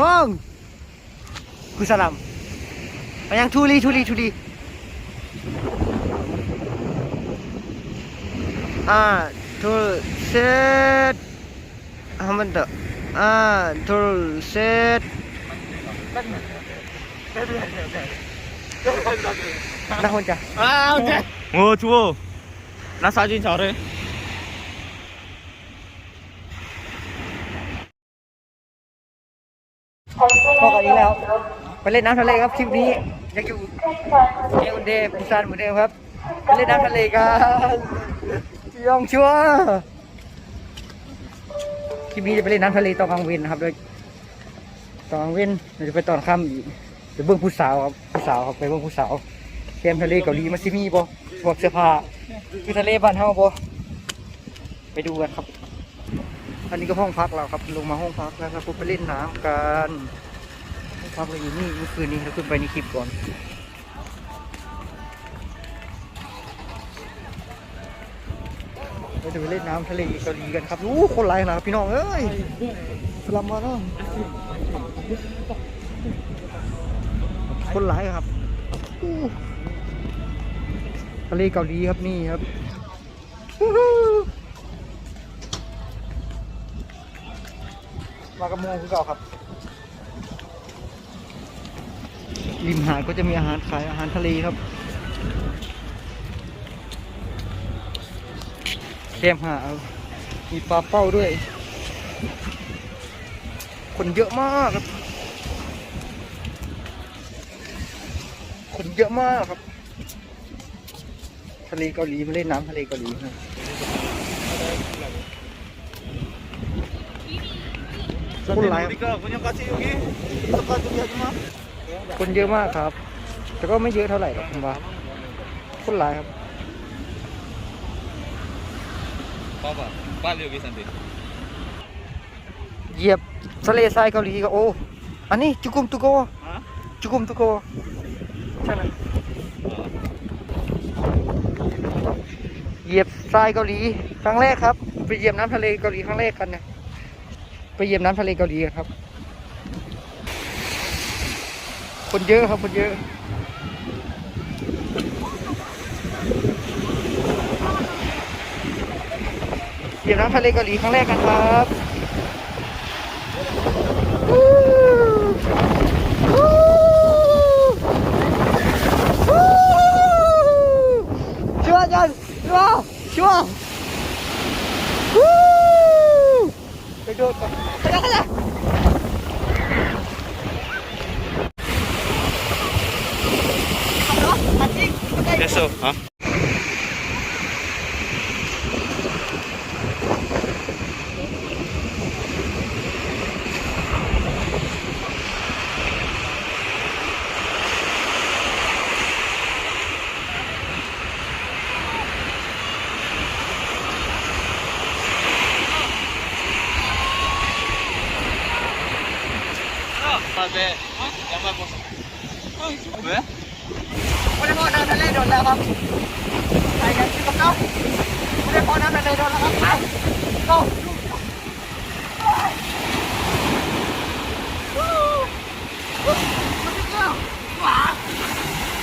ห้องกุสลัมไปยังทุลีทุลีทุลีอ่าทุลเซตอ่ามันเถอะอ่ พอกันอีกแล้ว ไปเล่นน้ำทะเลครับคลิปนี้ยังอยู่เอวเดย์ปูซานเหมือนเดิมครับไปเล่นน้ำทะเลกันยองชัวคลิปนี้จะไปเล่นน้ำทะเลตอนกลางเวนนะครับโดยตอนกลางเวนเราจะไปตอนค่ำอีกเดี๋ยวเบื้องผู้สาวครับผู้สาวครับไปเบื้องผู้สาวเกมทะเลเกาหลีมาซิมีบ่พวกเสื้อผ้าคือทะเลบ้านเฮาบ่ไปดูกันครับ อันนี้ก็ห้องพักเราครับ ลงมาห้องพักแล้วครับไปเล่นน้ำกันห้องพักเราอยู่นี่เมื่อคืนนี้เราขึ้นไปในคลิปก่อนเราจะไปเล่นน้ำทะเลเกาหลีกันครับอู้คนหลขนาดครับพี่น้องเอ้ยสลัมมาแล้วคนหลครับทะเลเกาหลีครับนี่ครับ มากระโมงคือเก่าครับ ริมหาดก็จะมีอาหารขายอาหารทะเลครับแคมหามีปลาเป้าด้วย คนเยอะมากครับ คนเยอะมากครับ ทะเลเกาหลีมาเล่นน้ำทะเลเกาหลีครั คนหลายคนเยอะมากครับ แต่ก็ไม่เยอะเท่าไหร่หรอกผมว่าคนหลายครับป้าป้าเรียกพี่สันติเหยียบทะเลทรายเกาหลีก็โอ้อันนี้จุกุมตุโกจุกุมตุโกใช่ไหมเหยียบทรายเกาหลีครั้งแรกครับ ไปเหยียบน้ำทะเลเกาหลีครั้งแรกกันเนี่ย ไปเยี่ยบน้ำทะเลเกาหลีครับ คนเยอะครับคนเยอะเยียบน้ำทะเลเกาหลีครั้งแรกกันครับชัวร์จันชัวร์ชัวร์วู้ไปโ受啊。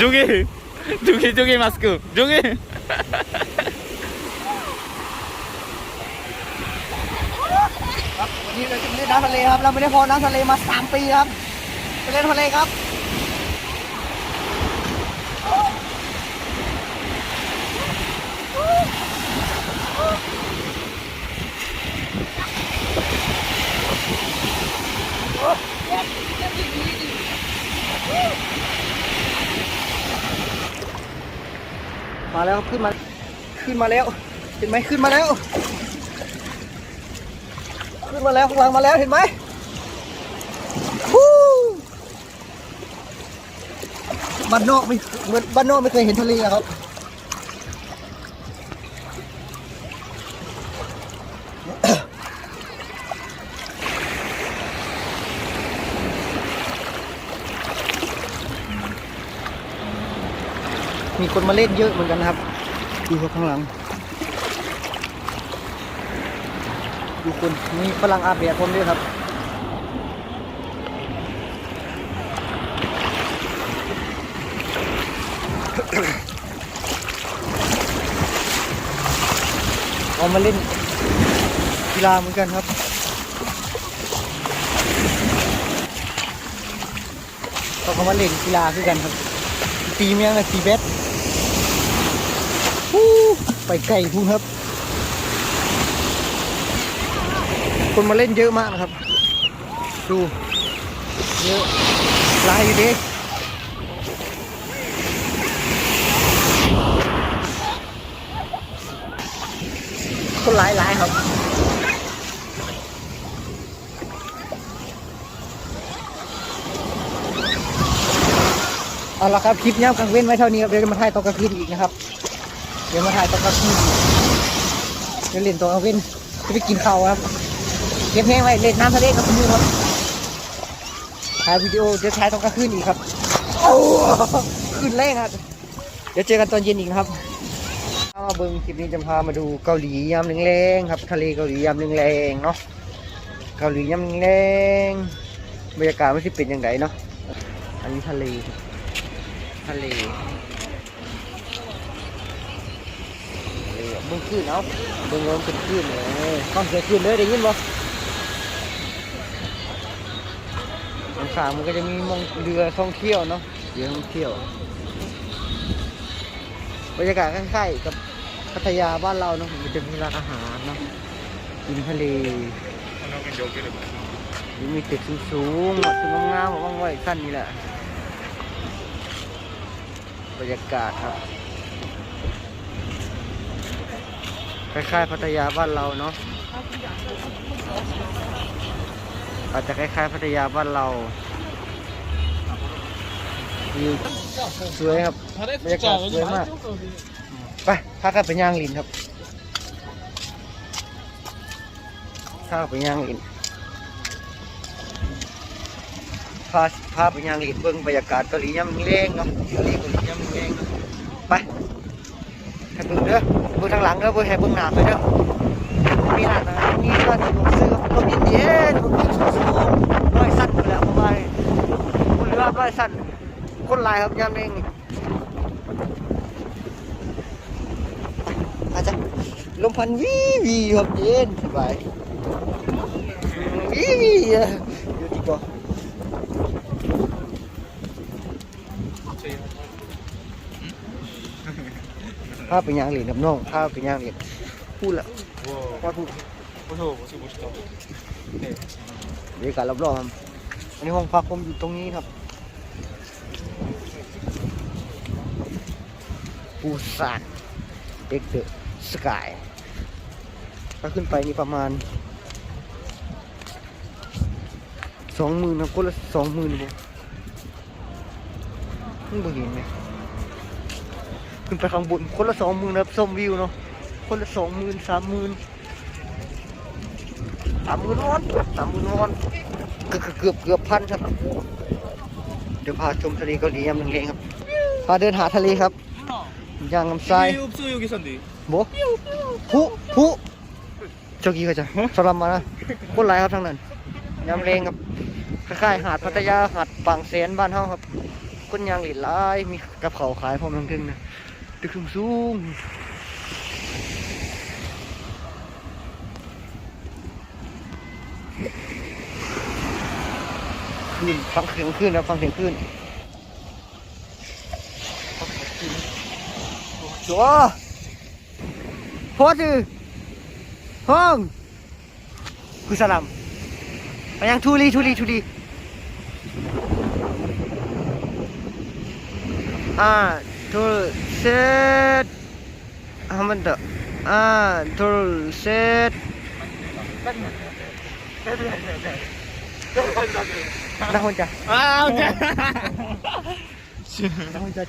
저기 저기 저기 마스크 저기 ครับวันนี้เราจะไปเล่นน้ำทะเลครับ เราไม่ได้พอน้ำทะเลมาสามปีครับไปเล่นทะเลครับ มาแล้วขึ้นมา ขึ้นมาแล้ว เห็นไหมขึ้นมาแล้ว ขึ้นมาแล้วข้างหลังมาแล้วเห็นไหมบ้านนอกไม่เหมือนบ้านนอกไม่เคยเห็นทะเลอะครับ คนมาเล่นเยอะเหมือนกันนะครับ ดูครับข้างหลัง ดูคนมีฝรั่งอาเบียพร้มด้วยครับเอามาเล่นกีฬาเหมือนกันครับเขาเขามาเล่นกีฬาคือกันครับ ตีเมียงตีเบส ไปไกลพุ่งครับ คนมาเล่นเยอะมากนะครับ ดูเยอะหลายอยู่ดิคนหลายหลายครับเอาละครับ คลิปย่ำกลางเว้นไว้เท่านี้ครับเดี๋ยวจะมาถ่ายตอนกลางคืนอีกนะครับ ดี๋ยวมาถ่ายตอนกลางคืนอีกเดี๋ยวเล่นตอนกลาเว้นจะไปกินข้าวครับ เก็บแห้งไว้เล่นน้ำทะเลกับมือครับถ่ายวิดีโอเดี๋ยวถ่ายตอนกลางคืนอีกครับขึ้นแรงครับ เดี๋ยวเจอกันตอนเย็นอีกครับเอามาเบิ้งคลิปนี้จะพามาดูเกาหลียามแรงๆครับ ทะเลเกาหลียามแรงๆเนาะเกาหลียามแรงบรรยากาศมันสิเป็นยังไงเนาะอันนี้ทะเล ทะเลทะ มุ่งขึ้นเอาเบิ่งลมขึ้นขึ้นเลยฟังเสียงขึ้นเลยได้ยินบ่สงขางมันก็จะมีมองเรือท่องเที่ยวเนาะเรือท่องเที่ยวบรรยากาศใกล้ๆกับพัทยาบ้านเราเนาะมันจะมีร้านอาหารเนาะกินทะเลมีตึกสูงๆหมดถึงงามๆว่างไว้ขั้นนี่แหละบรรยากาศครับ คล้ายๆพัทยาบ้านเราเนาะอาจจะคล้ายๆพัทยาบ้านเราวิวสวยครับบรรยากาศสวยมากไปพากันไปย่างลินครับพาไปย่างลินพาพาไปย่างลินเบิ่งบรรยากาศเกาหลีย่ำแรงเนาะทะเลเกาหลีย่ำแรงเนาะ บิ่งเด้อเบิ่งทางหลังเด้อเบิ่งให้เบิ่งหนาไปเด้อมีหน้าตามีเสื้อเสื้อลมเย็นๆบนสูงๆร้อยสั้นไปแล้วประมาณบนเรือร้อยสั้นคนลายครับย่ำแรงนี่อาจจะลมพันวีวีครับเย็นสบายวีวีอะเดี๋ยวดีกว่า ข้าไปย่างเหรียญกับน้องข้าไปย่างเหรียญพูดละว่าพูดเดี๋ยวการรับรองครับอันนี้ห้องพักผมอยู่ตรงนี้ครับปูซานเด็กเดอะสกายถ้าขึ้นไปนี่ประมาณสองหมื่นนะคนละสองหมื่นบ่ไม่เห็นไหม ขึ้นไปข้างบนคนละสองหมื่นนะชส้มวิวเนาะคนละสองหมื่นสามหมื่นสามหมื่นวอนสามหมื่นวอนเกือบเกือบเกือบพันครับ เดี๋ยวพาชมทะเลเกาหลียามหนึ่งเองครับพาเดินหาทะเลครับย่างลำไส้โบผู้ผู้เจ้ากี้ก็จะสลัมมานะคนไรครับทางนั้นยามเลงครับคล้ายๆหาดพัทยาหาดปางเซนบ้านเฮาครับก้นยางหลีดลมีกระเขาขายพร้อมทั้งทึ่งนะ ตึกสูงสูงขึ้นฟังเสียงขึ้นนะฟังเสียงขึ้นตัวพอดืห้องคุอสลัมไปยังทุลีทุลีทุลีอ่าทุ 셋. 한 번 더. 하나 둘 셋. 나 혼자. 아 오케이. 나 혼자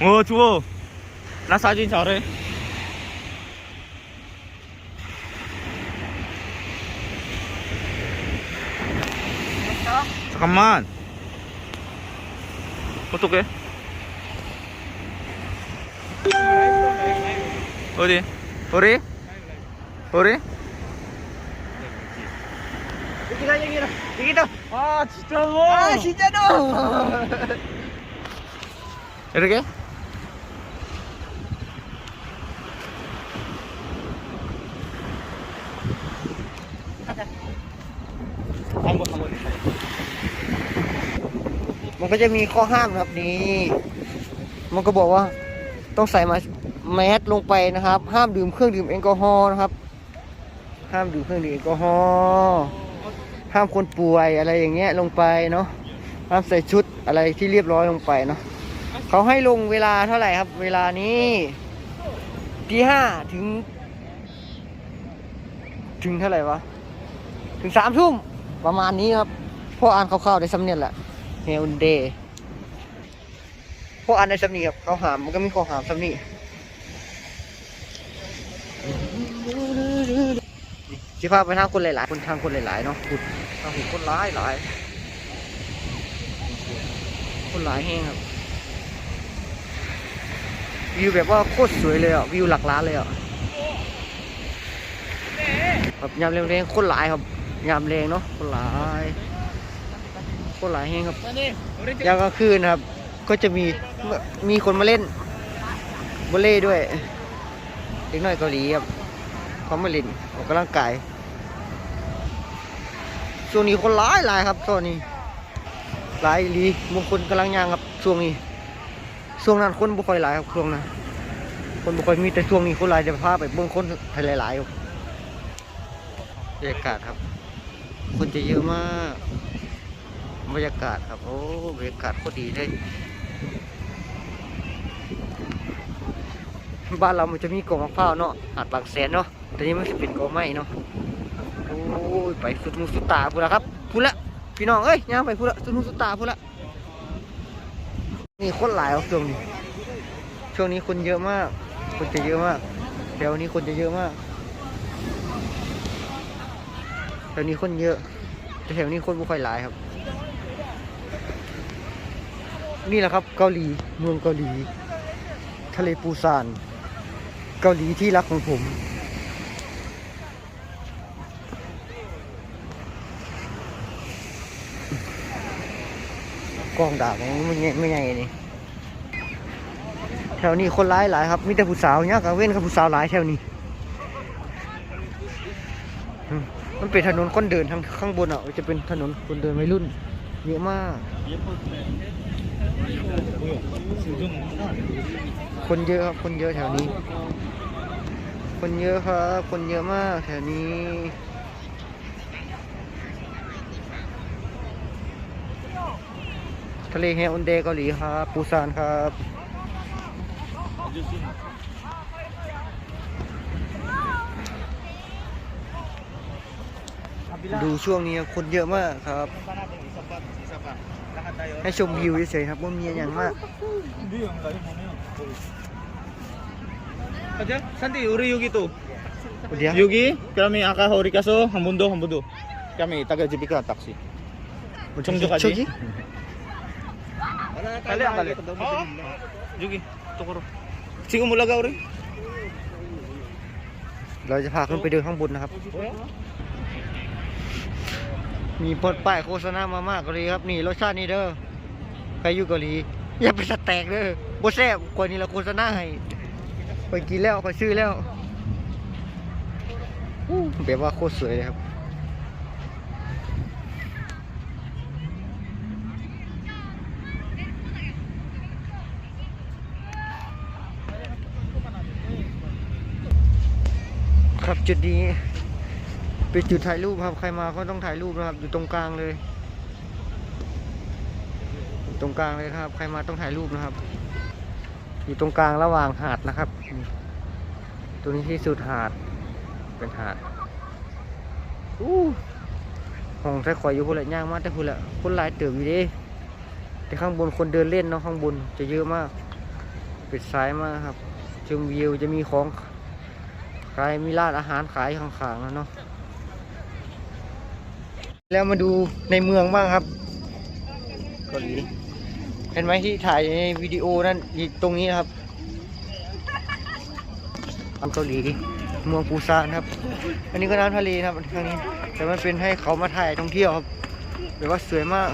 어 좋아. 나 사진 잘해. 잠깐만. 어떡해 어디? 우리? 우리? 여기다 여기다 여기다 아 진짜로 아 진짜로 이렇게? 한번 한번 มันก็จะมีข้อห้ามครับนี่ มันก็บอกว่าต้องใส่มา แมสลงไปนะครับ ห้ามดื่มเครื่องดื่มแอลกอฮอล์นะครับ ห้ามดื่มเครื่องดื่มแอลกอฮอล์ห้ามคนป่วยอะไรอย่างเงี้ยลงไปเนาะห้ามใส่ชุดอะไรที่เรียบร้อยลงไปเนาะเขาให้ลงเวลาเท่าไหร่ครับ เวลานี้ตีห้าถึง ถึงเท่าไหร่วะถึงสามทุ่มประมาณนี้ครับพ่ออ่านคร่าวๆได้สำเนียงแหละเฮลเดย์พ่ออ่านได้สำเนียงครับเขาหามมันก็มีข้อหามสำเนียง สิพาไปทางคนหลายๆ คนทางคนหลายๆเนาะขุดทางหุคนหลายหลายคนหลายแห้งครับ วิวแบบว่าโคตรสวยเลยอะ วิวหลักล้านเลยอะครับยามแรงๆคนหลายครับยามแรงเนาะคนหลายคนหลายแห้งครับยามกลางคืนครับ ก็จะมีมีคนมาเล่นวอลเล่ด้วยเด็กน้อยเกาหลีครับเขามาเล่นออกกำลังกาย ช่วงนี้คนหลายหลายครับช่วงนี้หลายลีบางคนกำลังย่างครับช่วงนี้ช่วงนั้นคนบ่ค่อยหลายครับช่วงนั้นคนบ่ค่อยมีแต่ช่วงนี้คนหลายจะพาไปเบิ่งคนหลายๆครับบรรยากาศครับ คนจะเยอะมากบรรยากาศครับโอ้บรรยากาศโคตรดีเลยบ้านเรามันจะมีกองมะพร้าวเนาะหาดบางแสนเนาะแต่นี้มันจะเป็นกองไม้เนาะ ยไปสุดมูสุดตาพูดละครับพูดละพี่น้องเอ้ยย่างไปพูดละสุดมูสุดตาพูดละนี่คนหลายครับช่วงนี้ช่วงนี้คนเยอะมาก คนจะเยอะมากแถวนี้คนจะเยอะมากแถวนี้คนเยอะแต่แถวนี้คนไม่ค่อยหลายครับ นี่แหละครับเกาหลีเมืองเกาหลี ทะเลปูซาน เกาหลีที่รักของผม กล้องด่าของไม่ไม่ใหญ่นี่แถวนี้คนร้ายหลายครับมีแต่ผู้สาวเนี่ยกัเว้นกับผู้สาวหลายแถวนี้ มันเป็นถนนคนเดินทางข้างบนอะจะเป็นถนนคนเดินวัยรุ่นเยอะมาก คนเยอะครับคนเยอะแถวนี้ คนเยอะครับ คนเยอะมากแถวนี้ ทะเลแฮอุนเดเกาหลีครับ ปูซานครับดูช่วงนี้คนเยอะมากครับ ให้ชมวิวเฉยๆครับว่ามีอย่างมาก Aja, Santi, uri Yugi tuh. เดี๋ยว Yugi, kami Aka Horikaso, Hambundo, Hambundo. Kami taga Jibika taksi. Chongju kaji. 저 기? Kali ang kali. Oo. Yugi, tukuro. Sigo mula ka uri. เราจะพาขึ้นไปเดินข้างบนนะครับ มีปลดป้ายโฆษณามามากเกาหลีครับ นี่รสชาตินี่เด้อใครอยู่เกาหลีอย่าไปสแต็กเด้อบ่แซ่บกว่านี้เราโฆษณาให้ไปกินแล้วไปซื้อแล้วอู้แบบว่าโคตรสวยเลยครับ ครับจุดนี้เป็นจุดถ่ายรูปครับใครมาก็ต้องถ่ายรูปนะครับ อยู่ตรงกลางเลยอยู่ตรงกลางเลยครับ ใครมาต้องถ่ายรูปนะครับ อยู่ตรงกลางระหว่างหาดนะครับ ตรงนี้ที่สุดหาด เป็นหาดอู้ห้องใช้ขอยอยู่พุ่นละย่างมากแต่พุ่นละคนหลายเติมอยู่ดิแต่ข้างบนคนเดินเล่นเนาะข้างบนจะเยอะมาก ปิดซ้ายมากครับชมวิวจะมีของ ขายมีร้านอาหารขายข้างๆแล้วเนาะแล้วมาดูในเมืองบ้างครับเกาหลีเห็นไหมที่ถ่ายในวิดีโอนั่นตรงนี้นครับทำเกาหลีเมืองปูซานครับ อันนี้ก็น้ำทะเลนะครับทางนี้ แต่มันเป็นให้เขามาถ่ายท่องเที่ยวครับแบบว่าสวยมาก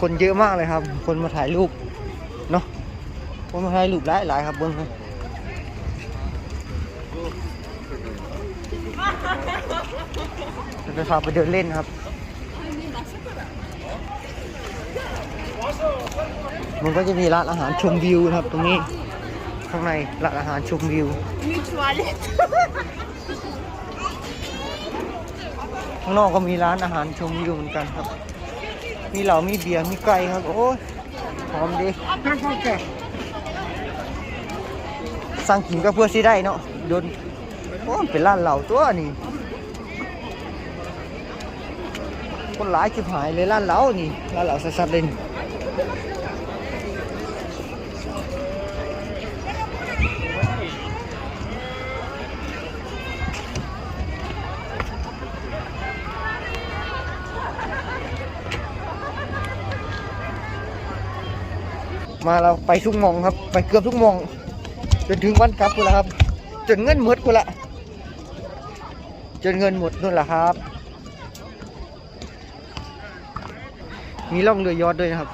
คนเยอะมากเลยครับ คนมาถ่ายรูปเนาะคนมาถ่ายรูปหลายหลายครับเบิ้งครับจะไปพาไปเดินเล่นครับมันก็จะมีร้านอาหารชมวิวนะครับ ตรงนี้ข้างในร้านอาหารชมวิวข้างนอกก็มีร้านอาหารชมวิวเหมือนกันครับ มีเหล่ามีเบียร์มีไก่ครับ โอ้ยหอมดีสั่งกินก็เพื่อสิได้เนาะโดนโอ้เป็นร้านเหล่าตัวนี่คนหลายชิบหายเลยร้านเหล่านี่ร้านเหล่าสัสๆเลย มาเราไปทุกมองครับ ไปเกือบทุกมอง จนถึงวันกลับกูแล้วครับ จนเงินหมดกูละจนเงินหมดนู่นแหละครับ มีล่องเรือยอดด้วยนะครับ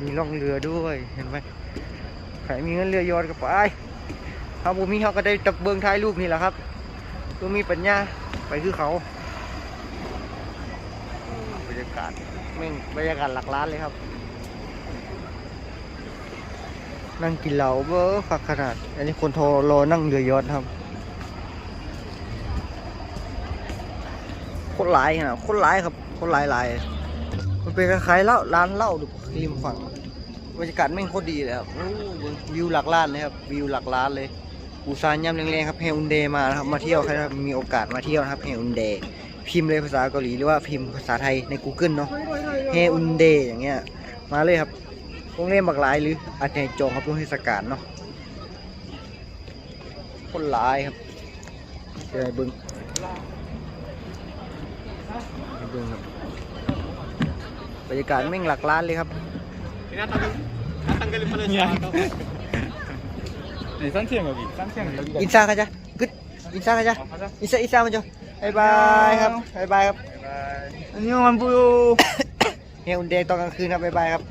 มีล่องเรือด้วยเห็นไหมใครมีเงินเรือยอดก็ไปถ้าบุมีเขาก็ได้ตะเบิงท้ายรูปนี่แหละครับก็มีปัญญาไปคือเขาบรรยากาศ แม่งบรรยากาศหลักล้านเลยครับ นั่งกินเหล้าเบอร์ฝักขนาด อันนี้คนโทรรอนั่งเรือยอดครับคนหลายนะคนหลายครับคนหลายหลายมันเป็นคล้ายๆเหล้าร้านเหล้าดูริมฝั่งบรรยากาศแม่งโคตรดีเลยครับวิวหลักล้านเลยครับวิวหลักล้านเลยอุซานย่ำแรงๆครับเฮอุนเดมานะครับมาเที่ยวใครมีโอกาสมาเที่ยวนะครับเฮอุนเดพิมพ์เลยภาษาเกาหลีหรือว่าพิมพ์ภาษาไทยใน Google เนาะ เฮอุนเดอย่างเงี้ย มาเลยครับโรงเรียนบักหลายหรืออาจจะให้จองครับโรงเทศกาลเนาะคนหลายครับเดี๋ยวให้เบึงให้เบึงครับบรรยากาศแม่งหลักล้านเลยครับ Natanggalin pala siya ito. Eh, saan siya yagi? Saan siya yagi? อินซ่ากันจ้ะกึดอินซ่ากัน เฮียอุนเดย์ตอนกลางคืนครับบ๊ายบายครับ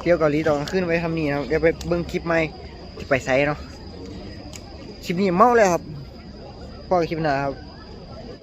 เที่ยวเกาหลีตอนกลางคืนไปทำนี่นะเดี๋ยวไปเบิ้งคลิปใหม่ไปไซส์เนาะคลิปนี้เมาเลยครับพอคลิปหน้าครับ